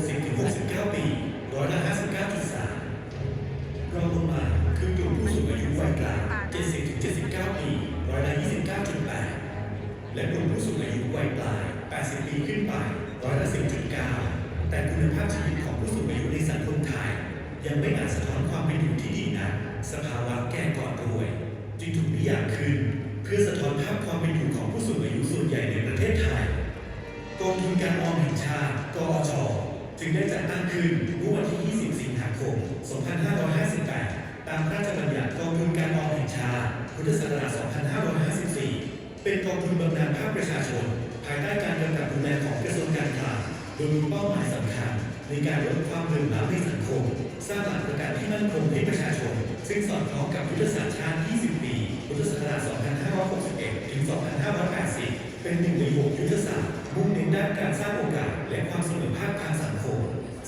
60-69 ปีร้อยละ59.3รองลงมาคือกลุ่มผู้สูงอายุวัยกลาง70-79 ปีร้อยละ29.8 และกลุ่มผู้สูงอายุวัยปลาย 80 ปีขึ้นไปร้อยละ10.9 แต่คุณภาพชีวิตของผู้สูงอายุในสังคมไทย ยังไม่อาจสะท้อนความเป็นอยู่ที่ดีนักสภาวะแก่ก่อนรวย จึงถูกนิยามขึ้น เพื่อสะท้อนภาพความเป็นอยู่ของผู้สูงอายุส่วนใหญ่ในประเทศไทยกองทุนการออมแห่งชาติกอช จึงได้จัดตั้งขึ้นเมื่อวันที่ 20 สิงหาคม 2558 ตามพระราชบัญญัติกองทุนการออมแห่งชาติ พุทธศักราช 2554 เป็นกองทุนบำนาญภาคประชาชน ภายใต้การกำกับดูแลของกระทรวงการคลังโดยมีเป้าหมายสำคัญ ในการลดความเหลื่อมล้ำในสังคม สร้างหลักประกันที่มั่นคงให้ประชาชน ซึ่งสอดคล้องกับยุทธศาสตร์ชาติ 20 ปี พุทธศักราช 2561 ถึง 2580 เป็นหนึ่งในหกยุทธศาสตร์ ด้านการสร้างโอกาสและความเสมอภาคทางสังคม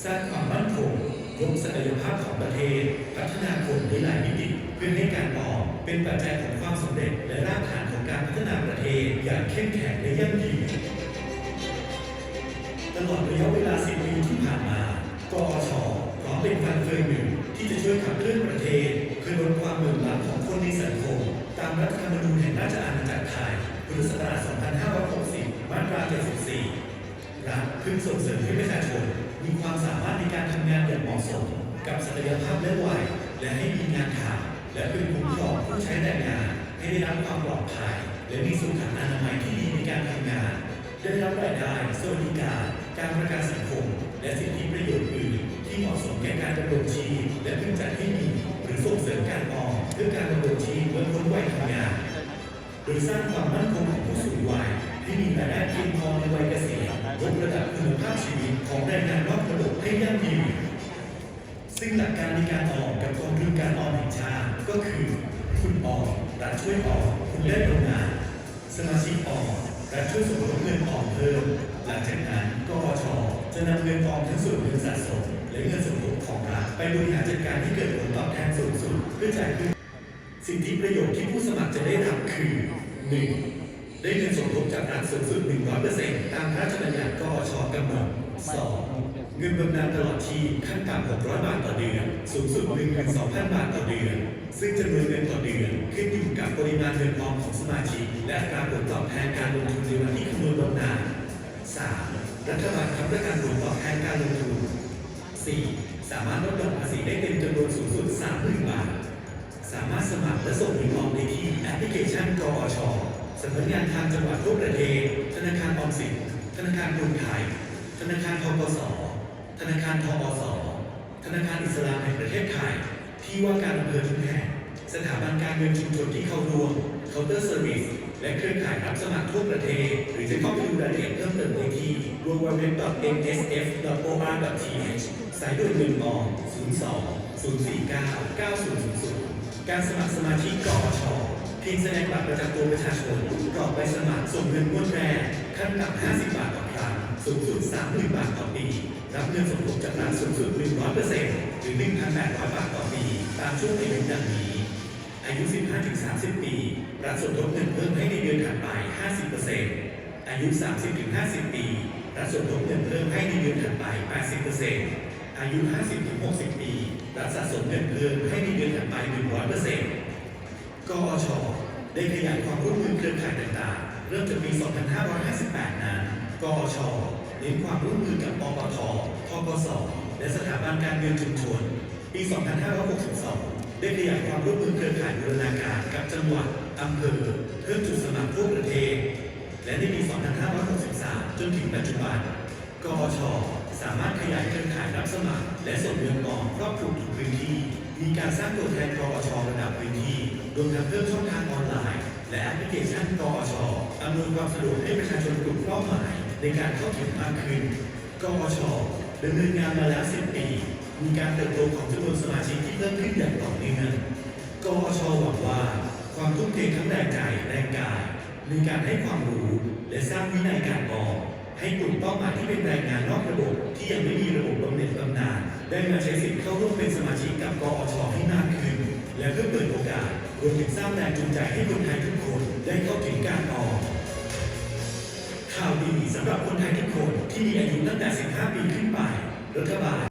สร้างความมั่นคงยกศักยภาพของประเทศ พัฒนาคนในหลายมิติเพื่อให้การออมเป็นปัจจัยของความสำเร็จ และรากฐานของการพัฒนาประเทศ อย่างเข้มแข็งและยั่งยืนตลอดระยะเวลา 10 ปีที่ผ่านมากอชพร้อมเป็นฟันเฟืองหนึ่งที่จะช่วยขับเคลื่อนประเทศเพื่อลดความเหลื่อมล้ำของคนในสังคม ตามรัฐธรรมนูญแห่งราชอาณาจักรไทยพุทธศักราช 2560 มาตรา 74 รัฐพึงส่งเสริมให้ประชาชนมีความสามารถในการทำงานอย่างเหมาะสมกับศักยภาพและวัยและให้มีงานทำและพึงคุ้มครองผู้ใช้แรงงานให้ได้รับความปลอดภัย และมีสุขอนามัยที่ดีในการทำงาน ได้รับรายได้สวัสดิการ การประกันสังคม และสิทธิประโยชน์อื่น ที่เหมาะสมแก่การดำรงชีพและพึงจัดให้มีหรือส่งเสริมการออมเพื่อการดำรงชีพเมื่อพ้นวัยทำงาน โดยสร้างความมั่นคงของผู้สูงวัยที่มีรายได้เพียงพอในวัยเกษียณ ดระดับคุณภาพชีวิตของแรงงานนอกระบบให้ยั่งยืน ซึ่งหลักการในการออมกับกองทุนการออมแห่งชาติก็คือ คุณออมรัฐช่วยออมคุณได้โรงงาน สมาชิกออมรัฐช่วยสมทบเงินออมเพิ่ม หลังจากนั้นกอชจะนำเงินออมทั้งส่วนเงินสะสมและเงินสมทบของรัฐไปบริหารจัดการให้เกิดผลตอบแทนสูงสุดเพื่อจ่ายคืนสิทธิประโยชน์ที่ผู้สมัครจะได้รับคือ 1. ได้เงินสมทบจากรัฐสูงสุด 100%ตามพระราชบัญญัติกอชกำหนด 2. เงินบำนาญตลอดชีพขั้นต่ำ600 บาทต่อเดือน สูงสุด12,000 บาทต่อเดือน ซึ่งจำนวนเงินต่อเดือน ขึ้นอยู่กับปริมาณเงินออมของสมาชิก และอัตรผลตอบแทนการลงทุนในวันที่คำนวณบำนาญ 3. รัฐบาลค้ำประกันผลตอบแทนการลงทุน 4. สามารถลดหย่อนภาษีได้เต็มจำนวนสูงสุด 30,000 บาท สามารถสมัครและส่งเงินออมได้ที่แอปพลิเคชันกอช สำนักงานทางจังหวัดทั่วประเทศ ธนาคารออมสิน ธนาคารกรุงไทย ธนาคารทกส ธนาคารทอสธนาคารอิสลามแห่งประเทศไทย ที่ว่าการอำเภอทุกแห่ง สถาบันการเงินชุมชนที่เข้าร่วมเคาน์เตอร์เซอร์วิส และเครือข่ายรับสมัครทั่วประเทศ หรือจะเข้าไปดูรายละเอียดเพิ่มเติมได้ที่ www.nsf.or.th สายด่วนเงินออม02 049 9000 การสมัครสมาชิกกอช เพียงแสดงบัตรประจำตัวประชาชนกรอกใบสมัครส่งเงินงวดแรกขั้นต่ำ50 บาทต่อครั้งสูงสุด 30,000 บาทต่อปี รับเงินสมทบจากรัฐสูงสุด 100%หรือ 1,800 บาทต่อปี ตามช่วงอายุดังนี้ อายุ 15-30 ปี รัฐสมทบเงินเพิ่มให้ในเดือนถัดไป 50%อายุ 30-50 ปี รัฐสมทบเงินเพิ่มให้ในเดือนถัดไป 80%อายุ 50-60 ปี รัฐสะสมเงินเพิ่มให้ในเดือนถัดไป 100% กอชได้ขยายความร่วมมือเครือข่ายต่างๆ เริ่มจากปี 2558 นั้น กอชเน้นความร่วมมือกับปปททกส และสถาบันการเงินชุมชน ปี 2562 ได้ขยายความร่วมมือเครือข่ายบูรณาการกับจังหวัดอำเภอเพิ่มจุดสมัครทั่วประเทศ และในปี 2563 จนถึงปัจจุบัน กอชสามารถขยายเครือข่ายรับสมัคร และส่งเงินออมครอบคลุมทุกพื้นที่ มีการสร้างตัวแทนกอชระดับพื้นที่รวมทั้งเพิ่มช่องทางออนไลน์ และแอปพลิเคชันกอชอำนวยความสะดวกให้ประชาชนกลุ่มเป้าหมาย ในการเข้าถึงมากขึ้นกอชดำเนินงานมาแล้ว 10 ปี มีการเติบโตของจำนวนสมาชิกที่เพิ่มขึ้นอย่างต่อเนื่องกอชหวังว่า ความทุ่มเททั้งแรงใจแรงกายในการให้ความรู้และสร้างวินัยการออม ให้กลุ่มเป้าหมายที่เป็นแรงงานนอกระบบที่ยังไม่มีระบบบำเหน็จบำนาญได้มาใช้สิทธิ์เข้าร่วมเป็นสมาชิกกับกอชให้มากขึ้น และเพื่อเปิดโอกาสรวมถึงสร้างแรงจูงใจให้คนไทยทุกคนได้เข้าถึงการออมข่าวดีสำหรับคนไทยทุกคนที่มีอายุตั้งแต่ 15 ปีขึ้นไปรัฐบาล